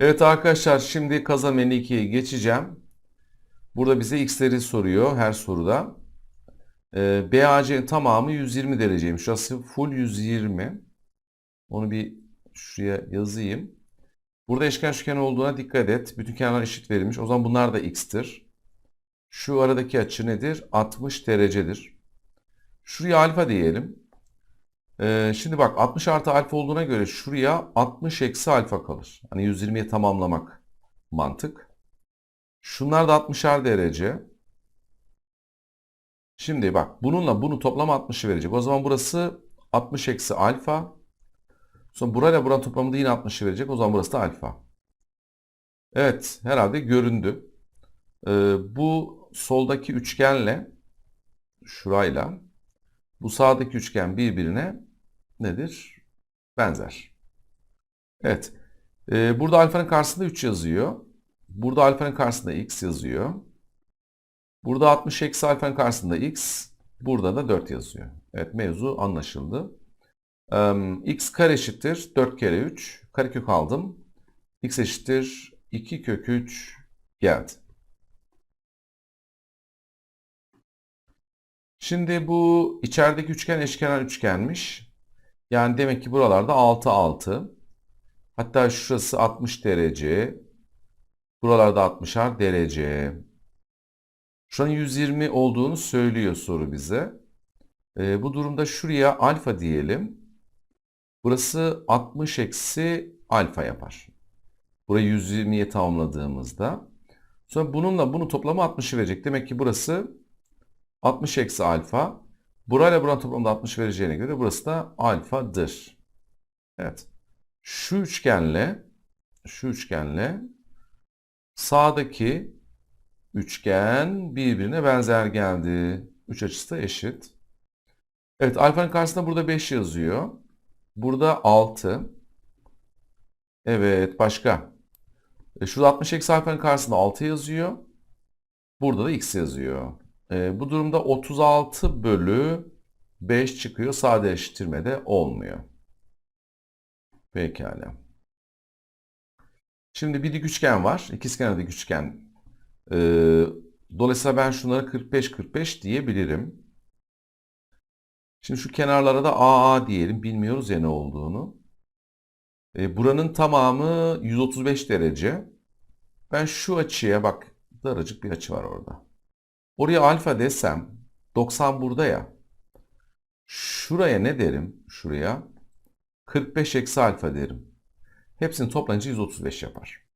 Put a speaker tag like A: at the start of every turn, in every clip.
A: Evet arkadaşlar şimdi kazanım 52'ye geçeceğim. Burada bize x'leri soruyor her soruda. Ee, BAC'nin tamamı 120 dereceymiş. Şurası full 120. Onu bir şuraya yazayım. Burada eşkenar üçgen olduğuna dikkat et. Bütün kenarlar eşit verilmiş. O zaman bunlar da x'tir. Şu aradaki açı nedir? 60 derecedir. Şuraya alfa diyelim. Ee, şimdi bak 60 artı alfa olduğuna göre şuraya 60 eksi alfa kalır. Hani 120'ye tamamlamak mantık. Şunlar da 60'ar derece. Şimdi bak bununla bunu toplam 60'ı verecek. O zaman burası 60 eksi alfa. Sonra burayla buranın toplamı da yine 60'ı verecek. O zaman burası da alfa. Evet herhalde göründü. Ee, bu soldaki üçgenle şurayla bu sağdaki üçgen birbirine nedir? Benzer. Evet. Ee, burada alfanın karşısında 3 yazıyor. Burada alfanın karşısında x yazıyor. Burada 60 eksi alfanın karşısında x. Burada da 4 yazıyor. Evet mevzu anlaşıldı. Ee, x kare eşittir 4 kere 3. Karekök aldım. x eşittir 2 kök 3 geldi. Şimdi bu içerideki üçgen eşkenar üçgenmiş. Yani demek ki buralarda 6 6. Hatta şurası 60 derece. Buralarda 60'ar derece. Şu an 120 olduğunu söylüyor soru bize. Ee, bu durumda şuraya alfa diyelim. Burası 60 eksi alfa yapar. Burayı 120'ye tamamladığımızda. Sonra bununla bunu toplamı 60'ı verecek. Demek ki burası 60 eksi alfa. Burayla buranın toplamda 60 vereceğine göre burası da alfadır. Evet. Şu üçgenle şu üçgenle sağdaki üçgen birbirine benzer geldi. Üç açısı da eşit. Evet alfanın karşısında burada 5 yazıyor. Burada 6. Evet başka. E, şurada 60 eksi alfanın karşısında 6 yazıyor. Burada da x yazıyor. E, bu durumda 36 bölü 5 çıkıyor. Sadeleştirme de olmuyor. Pekala. Şimdi bir dik üçgen var. İkizkenar dik üçgen. E, dolayısıyla ben şunları 45-45 diyebilirim. Şimdi şu kenarlara da AA diyelim. Bilmiyoruz ya ne olduğunu. E, buranın tamamı 135 derece. Ben şu açıya bak daracık bir açı var orada. Oraya alfa desem 90 burada ya. Şuraya ne derim? Şuraya 45 eksi alfa derim. Hepsini toplayınca 135 yapar.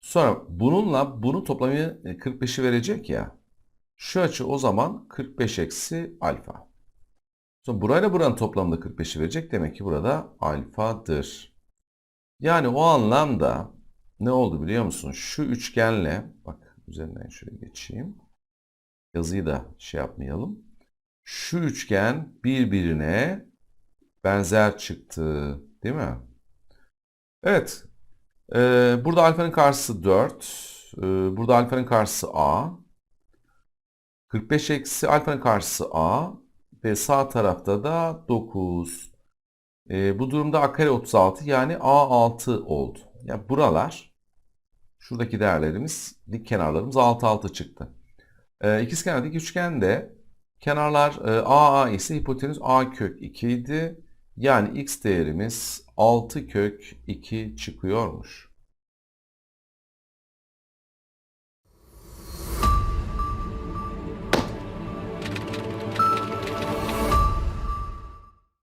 A: Sonra bununla bunu toplamı 45'i verecek ya. Şu açı o zaman 45 eksi alfa. Sonra burayla buranın toplamında 45'i verecek. Demek ki burada alfadır. Yani o anlamda ne oldu biliyor musun? Şu üçgenle bak üzerinden şöyle geçeyim. Yazıyı da şey yapmayalım. Şu üçgen birbirine benzer çıktı. Değil mi? Evet. Ee, burada alfanın karşısı 4. Ee, burada alfanın karşısı A. 45 eksi alfanın karşısı A. Ve sağ tarafta da 9. Ee, bu durumda A kare 36 yani A6 oldu. Yani buralar şuradaki değerlerimiz dik kenarlarımız 6 6 çıktı. Ee, İkizkenar dik üçgende kenarlar e, AA ise hipotenüs A kök 2 idi. Yani x değerimiz 6 kök 2 çıkıyormuş.